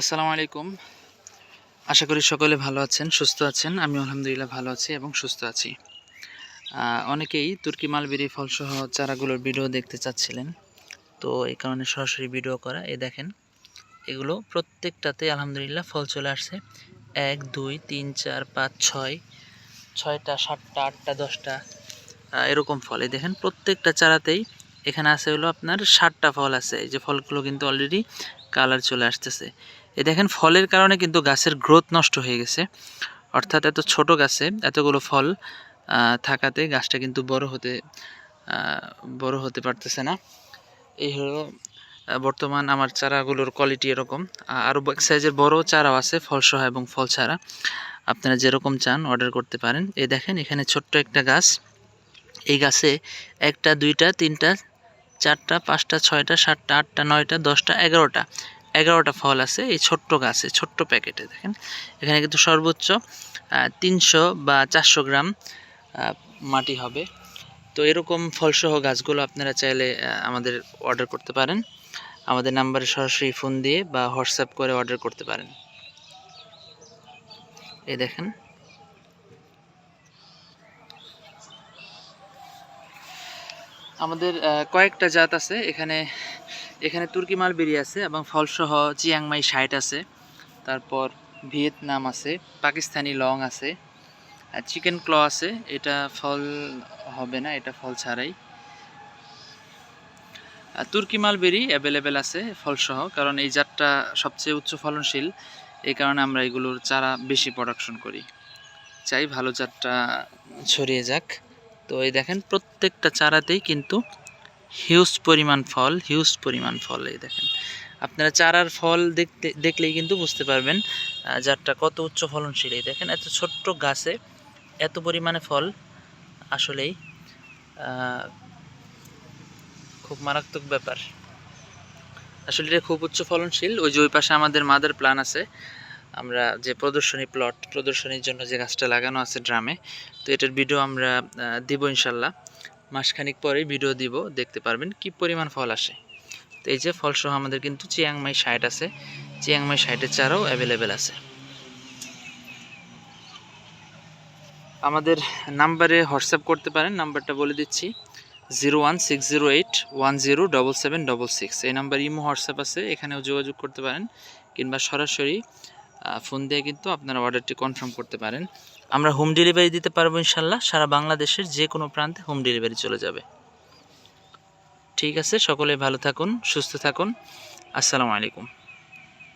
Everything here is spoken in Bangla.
আসসালামু আলাইকুম। আশা করি সকলে ভালো আছেন, সুস্থ আছেন। আমি আলহামদুলিল্লাহ ভালো আছি এবং সুস্থ আছি। অনেকেই তুর্কি মালবেরি ফলসহ চারাগুলোর ভিডিও দেখতে চাচ্ছিলেন। তো এই কারণে সরাসরি ভিডিও করা। এ দেখেন, এগুলো প্রত্যেকটাতে আলহামদুলিল্লাহ ফল চলে আসছে। এক, দুই, তিন, চার, পাঁচ, ছয়, ছয়টা, সাতটা, আটটা, দশটা এরকম ফল। এই দেখেন, প্রত্যেকটা চারাতেই এখানে আছে হলো আপনার ষাটটা ফল আছে। এই যে ফলগুলো কিন্তু অলরেডি কালার চলে আসতেছে। এই দেখেন, ফলের কারণে কিন্তু গাছের গ্রোথ নষ্ট হয়ে গেছে। অর্থাৎ এত ছোট গাছে এতগুলো ফল থাকাতে গাছটা কিন্তু বড় হতে বড় হতে পারতেছে না। এই হলো বর্তমান আমার চারাগুলোর কোয়ালিটি এরকম। আরও এক সাইজের বড় চারাও আছে ফলসহ এবং ফল ছাড়া। আপনারা যেরকম চান অর্ডার করতে পারেন। এই দেখেন, এখানে ছোট্ট একটা গাছ। এই গাছে একটা, দুইটা, তিনটা, চারটা, পাঁচটা, ছয়টা, সাতটা, আটটা, নয়টা, দশটা, এগারোটা। এগারোটা ফল আছে, এই ছোট্ট গাছে, ছোট্ট প্যাকেটে দেখেন। এখানে কিন্তু সর্বোচ্চ তিনশো বা চারশো গ্রাম মাটি হবে। তো এরকম ফলসহ গাছগুলো আপনারা চাইলে আমাদের অর্ডার করতে পারেন। আমাদের নাম্বারে সরাসরি ফোন দিয়ে বা হোয়াটসঅ্যাপ করে অর্ডার করতে পারেন। এই দেখেন। আমাদের কয়েকটা জাত আছে। এখানে এখানে তুর্কি মাল মালবেরি আছে এবং ফলসহ চিয়াংমাই সাইট আছে। তারপর ভিয়েতনাম আছে, পাকিস্তানি লং আছে চিকেন ক্ল আছে। এটা ফল হবে না, এটা ফল ছাড়াই। আর তুর্কি মালবেরি অ্যাভেলেবেল আছে ফলসহ, কারণ এই জাতটা সবচেয়ে উচ্চ ফলনশীল। এই কারণে আমরা এগুলোর চারা বেশি প্রোডাকশন করি। চাই ভালো জাতটা ছড়িয়ে যাক। তো এই দেখেন, প্রত্যেকটা চারাতেই কিন্তু হিউজ পরিমাণ ফল, হিউজ পরিমাণ ফল এই দেখেন। আপনারা চারার ফল দেখতে, দেখলেই কিন্তু বুঝতে পারবেন যারটা কত উচ্চ ফলনশীল এই দেখেন। এত ছোট্ট গাছে এত পরিমাণে ফল আসলেই খুব মারাত্মক ব্যাপার। আসলে এটা খুব উচ্চ ফলনশীল। ওই যে ওই পাশে আমাদের মাদার প্ল্যান আছে, আমরা যে প্রদর্শনী প্লট, প্রদর্শনীর জন্য যে গাছটা লাগানো আছে ড্রামে, তো এটার ভিডিও আমরা দিব ইনশাল্লাহ। মাসখানিক পরেই ভিডিও দিব, দেখতে পারবেন কি পরিমাণ ফল আসে। তো এই যে ফলসহ আমাদের কিন্তু চিয়াংমাই সাইট আছে, চিয়াংমাই সাইটের চারাও অ্যাভেলেবেল আছে। আমাদের নাম্বারে হোয়াটসঅ্যাপ করতে পারেন, নাম্বারটা বলে দিচ্ছি, zero one six zero eight one zero double seven double six. এই নাম্বার ইমো হোয়াটসঅ্যাপ আছে, এখানেও যোগাযোগ করতে পারেন, কিংবা সরাসরি ফোন দিয়ে কিন্তু আপনারা অর্ডারটি কনফার্ম করতে পারেন। আমরা হোম ডেলিভারি দিতে পারব ইনশাল্লাহ, সারা বাংলাদেশের যে কোনো প্রান্তে হোম ডেলিভারি চলে যাবে। ঠিক আছে, সকলে ভালো থাকুন, সুস্থ থাকুন। আসসালামু আলাইকুম।